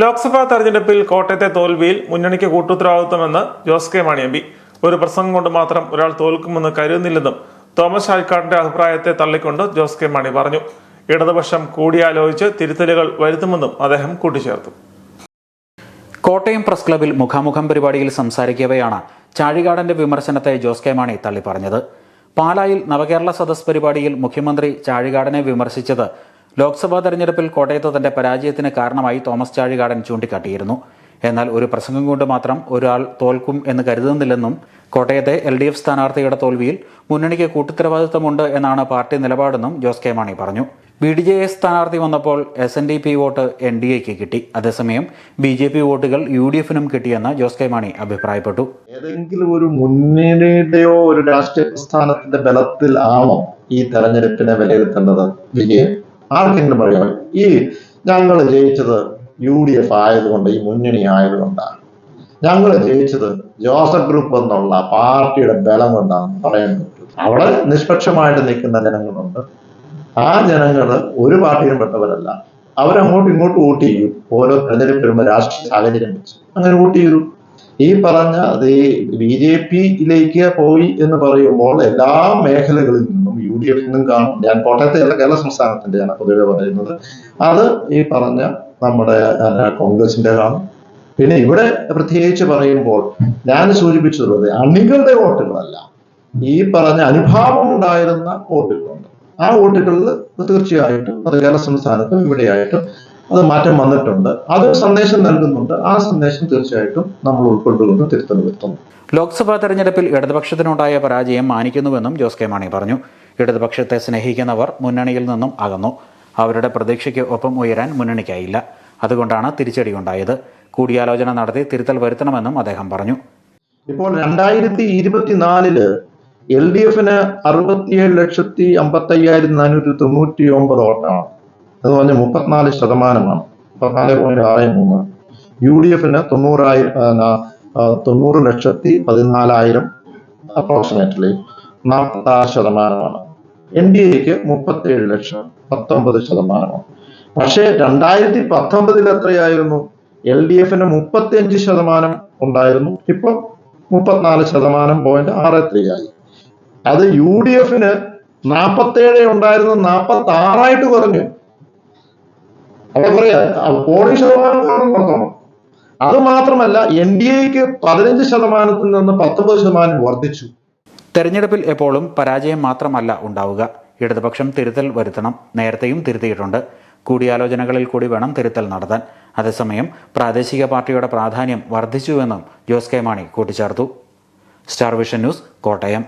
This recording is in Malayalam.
ലോക്സഭാ തെരഞ്ഞെടുപ്പിൽ കോട്ടയത്തെ തോൽവിയിൽ മുന്നണിക്ക് കൂട്ടുത്തരവാദിത്വമെന്ന് Jose K Mani M P ഒരു പ്രസംഗം കൊണ്ട് മാത്രം ഒരാൾ തോൽക്കുമെന്ന് കരുതുന്നില്ലെന്നും തോമസ് ആയിക്കാടിന്റെ അഭിപ്രായത്തെ തള്ളിക്കൊണ്ട് ജോസ് കെ മാണി പറഞ്ഞു. ഇടതുപക്ഷം കൂടിയാലോചിച്ച് തിരുത്തലുകൾ വരുത്തുമെന്നും അദ്ദേഹം കൂട്ടിച്ചേർത്തു. കോട്ടയം പ്രസ് ക്ലബിൽ മുഖാമുഖം പരിപാടിയിൽ സംസാരിക്കവെയാണ് ചാഴികാടന്റെ വിമർശനത്തെ ജോസ് കെ മാണി തള്ളിപ്പറഞ്ഞത്. പാലായിൽ നവകേരള സദസ് പരിപാടിയിൽ മുഖ്യമന്ത്രി ചാഴികാടനെ വിമർശിച്ചത് ലോക്സഭാ തെരഞ്ഞെടുപ്പിൽ കോട്ടയത്ത് തന്റെ പരാജയത്തിന് കാരണമായി തോമസ് ചാഴികാടൻ ചൂണ്ടിക്കാട്ടിയിരുന്നു. എന്നാൽ ഒരു പ്രസംഗം കൊണ്ട് മാത്രം ഒരാൾ തോൽക്കും എന്ന് കരുതുന്നില്ലെന്നും കോട്ടയത്തെ എൽ ഡി എഫ് സ്ഥാനാർത്ഥിയുടെ തോൽവിയിൽ മുന്നണിക്ക് കൂട്ടുത്തരവാദിത്തമുണ്ട് എന്നാണ് പാർട്ടി നിലപാടെന്നും ജോസ് കെ മാണി പറഞ്ഞു. ബി ഡി ജെ എസ് സ്ഥാനാർത്ഥി വന്നപ്പോൾ S N D P vote N D എക്ക് കിട്ടി. അതേസമയം ബി ജെ പി വോട്ടുകൾ യു ഡി എഫിനും കിട്ടിയെന്ന് ജോസ് കെ മാണി അഭിപ്രായപ്പെട്ടു. ഏതെങ്കിലും ഒരു മുന്നണിയുടെയോ ഒരു രാഷ്ട്രീയ പ്രസ്ഥാനത്തിന്റെ ബലത്തിൽ ആണോ ഈ തെരഞ്ഞെടുപ്പിനെ വിലയിരുത്തേണ്ടത്? വിജയം ആർക്കെങ്കിലും പറയാം ഈ ഞങ്ങൾ ജയിച്ചത് യു ഡി എഫ് ആയതുകൊണ്ട് ഈ മുന്നണി ആയതുകൊണ്ടാണ്. ഞങ്ങൾ ജയിച്ചത് ജോസഫ് ഗ്രൂപ്പ് എന്നുള്ള പാർട്ടിയുടെ ബലം കൊണ്ടാണ് പറയാൻ പറ്റും. അവിടെ നിഷ്പക്ഷമായിട്ട് നിൽക്കുന്ന ജനങ്ങളുണ്ട്. ആ ജനങ്ങൾ ഒരു പാർട്ടിയിലും പെട്ടവരല്ല. അവരങ്ങോട്ടും ഇങ്ങോട്ടും വോട്ട് ചെയ്യും. ഓരോ തെരഞ്ഞെടുപ്പ് വരുമ്പോൾ രാഷ്ട്രീയ സാഹചര്യം വെച്ച്. അങ്ങനെ വോട്ട് ചെയ്തു. ഈ പറഞ്ഞ ഈ ബി ജെ പിയിലേക്ക് പോയി എന്ന് പറയുമ്പോൾ എല്ലാ മേഖലകളിൽ നിന്നും യു ഡി എഫിൽ നിന്നും കാണും. ഞാൻ കോട്ടയത്തെ അല്ല കേരള സംസ്ഥാനത്തിന്റെയാണ് പൊതുവെ പറയുന്നത്. അത് ഈ പറഞ്ഞ നമ്മുടെ കോൺഗ്രസിന്റെ കാണും പിന്നെ ഇവിടെ പ്രത്യേകിച്ച് പറയുമ്പോൾ ഞാൻ സൂചിപ്പിച്ചതുപോലെ അണികളുടെ വോട്ടുകളല്ല. ഈ പറഞ്ഞ അനുഭാവം ഉണ്ടായിരുന്ന വോട്ടുകളുണ്ട്. ആ വോട്ടുകളിൽ തീർച്ചയായിട്ടും അത് കേരള സംസ്ഥാനത്തും ഇവിടെയായിട്ടും അത് മാറ്റം വന്നിട്ടുണ്ട്. അത് സന്ദേശം നൽകുന്നുണ്ട്. ആ സന്ദേശം തീർച്ചയായിട്ടും നമ്മൾ ഉൾക്കൊണ്ടുകൊണ്ട് തിരുത്തൽ വരുത്തുന്നു. ലോക്സഭാ തെരഞ്ഞെടുപ്പിൽ ഇടതുപക്ഷത്തിനുണ്ടായ പരാജയം മാനിക്കുന്നുവെന്നും ജോസ് കെ മാണി പറഞ്ഞു. ഇടതുപക്ഷത്തെ സ്നേഹിക്കുന്നവർ മുന്നണിയിൽ നിന്നും അകന്നു. അവരുടെ പ്രതീക്ഷയ്ക്ക് ഒപ്പം ഉയരാൻ മുന്നണിക്കായില്ല. അതുകൊണ്ടാണ് തിരിച്ചടിയുണ്ടായത്. കൂടിയാലോചന നടത്തി തിരുത്തൽ വരുത്തണമെന്നും അദ്ദേഹം പറഞ്ഞു. ഇപ്പോൾ രണ്ടായിരത്തി ഇരുപത്തിനാലിൽ എൽ ഡി എഫിന് അറുപത്തിയേഴ് ലക്ഷത്തി അമ്പത്തി അയ്യായിരത്തി നാനൂറ്റി തൊണ്ണൂറ്റി ഒമ്പത് വോട്ടാണ്. എന്ന് പറഞ്ഞാൽ മുപ്പത്തിനാല് ശതമാനമാണ്. മുപ്പത്തിനാല് പോയിന്റ് ആറ് മൂന്ന്. യു ഡി എഫിന് തൊണ്ണൂറായിരം തൊണ്ണൂറ് ലക്ഷത്തി പതിനാലായിരം അപ്രോക്സിമേറ്റ്ലി. നാൽപ്പത്തി ആറ് ശതമാനമാണ്. എൻ ഡി എക്ക് മുപ്പത്തേഴ് ലക്ഷം പത്തൊമ്പത് ശതമാനമാണ്. പക്ഷേ രണ്ടായിരത്തി പത്തൊമ്പതിൽ എത്രയായിരുന്നു? എൽ ഡി എഫിന് മുപ്പത്തിയഞ്ച് ശതമാനം ഉണ്ടായിരുന്നു. ഇപ്പം മുപ്പത്തിനാല് ശതമാനം പോയിന്റ് ആറ് ആയി. അത് യു ഡി എഫിന് നാൽപ്പത്തേഴ് ഉണ്ടായിരുന്നു. നാൽപ്പത്തി ആറായിട്ട് കുറഞ്ഞു. അപ്പൊ പറയാ പോളിംഗ് ശതമാനം നോക്കണം അത് മാത്രമല്ല എൻ ഡി എക്ക് പതിനഞ്ച് ശതമാനത്തിൽ നിന്ന് പത്തൊമ്പത് ശതമാനം വർദ്ധിച്ചു. തെരഞ്ഞെടുപ്പിൽ എപ്പോഴും പരാജയം മാത്രമല്ല ഉണ്ടാവുക. ഇടതുപക്ഷം തിരുത്തൽ വരുത്തണം. നേരത്തെയും തിരുത്തിയിട്ടുണ്ട്. കൂടിയാലോചനകളിൽ കൂടി വേണം തിരുത്തൽ നടത്താൻ. അതേസമയം പ്രാദേശിക പാർട്ടിയുടെ പ്രാധാന്യം വർദ്ധിച്ചുവെന്നും ജോസ് കെ മാണി കൂട്ടിച്ചേർത്തു. Star vision news Kottayam.